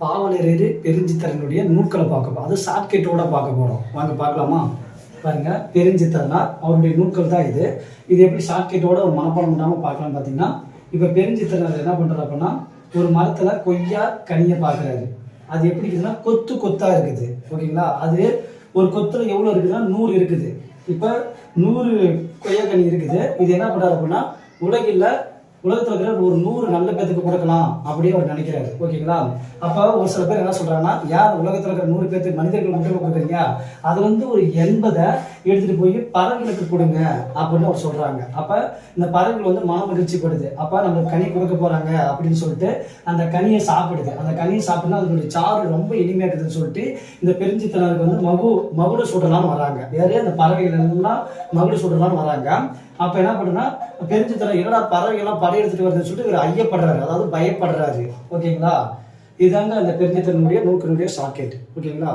பாவலரேறு பெருஞ்சித்தரனுடைய நூல்களை பார்க்க போறோம் அது ஷார்ட்கட்டோட பார்க்க போறோம். வாங்க பார்க்கலாமா? பாருங்க பெருஞ்சித்தரனார் அவருடைய நூல்கள் தான் இது. இது எப்படி ஷார்ட்கட்டோட ஒரு மனப்பாடம் பண்ணாமல் பார்க்கலாம்னு பார்த்தீங்கன்னா இப்போ பெருஞ்சித்தரனார் என்ன பண்றாரு அப்படின்னா ஒரு மரத்துல கொய்யா கனியை பார்க்கறாரு. அது எப்படி இருக்குதுன்னா கொத்து கொத்தா இருக்குது. ஓகேங்களா? அது ஒரு கொத்துல எவ்வளோ இருக்குதுன்னா நூறு இருக்குது. இப்போ நூறு கொய்யா கனி இருக்குது. இது என்ன பண்ணுறாரு அப்படின்னா உலகில் உலகத்துல இருக்கிற ஒரு நூறு நல்ல பேத்துக்கு கொடுக்கலாம் அப்படியே அவர் நினைக்கிறாரு. ஓகேங்களா? அப்போ ஒரு சில பேர் என்ன சொல்றாங்கன்னா யார் உலகத்துல இருக்கிற நூறு பேத்துக்கு மனிதர்கள் மட்டும் கொடுக்குறீங்க அது வந்து ஒரு எண்பதை எடுத்துட்டு போய் பறவைகளுக்கு கொடுங்க அப்படின்னு அவர் சொல்றாங்க. அப்ப இந்த பறவைகள் வந்து மன மகிழ்ச்சி படுது அப்ப நம்ம கனி கொடுக்க போறாங்க அப்படின்னு சொல்லிட்டு அந்த கனியை சாப்பிடுது. அந்த கனியை சாப்பிட்டா அதனுடைய சாறு ரொம்ப இனிமையா இருக்குதுன்னு சொல்லிட்டு இந்த பெருஞ்சித்தனருக்கு வந்து மகு மகுட சுடலாம்னு வராங்க. வேற அந்த பறவைகள் என்னன்னா மகுட சுடலாம்னு வராங்க. அப்ப என்ன பண்ணுன்னா தர என்னடா பறவை எல்லாம் படையெடுத்துட்டு வருதுன்னு சொல்லிட்டு இவர் ஐயப்படுறாரு. அதாவது பயப்படுறாரு. ஓகேங்களா? இதாங்க அந்த பெருஞ்சித்தனுடைய நூக்கினுடைய சாக்கெட். ஓகேங்களா?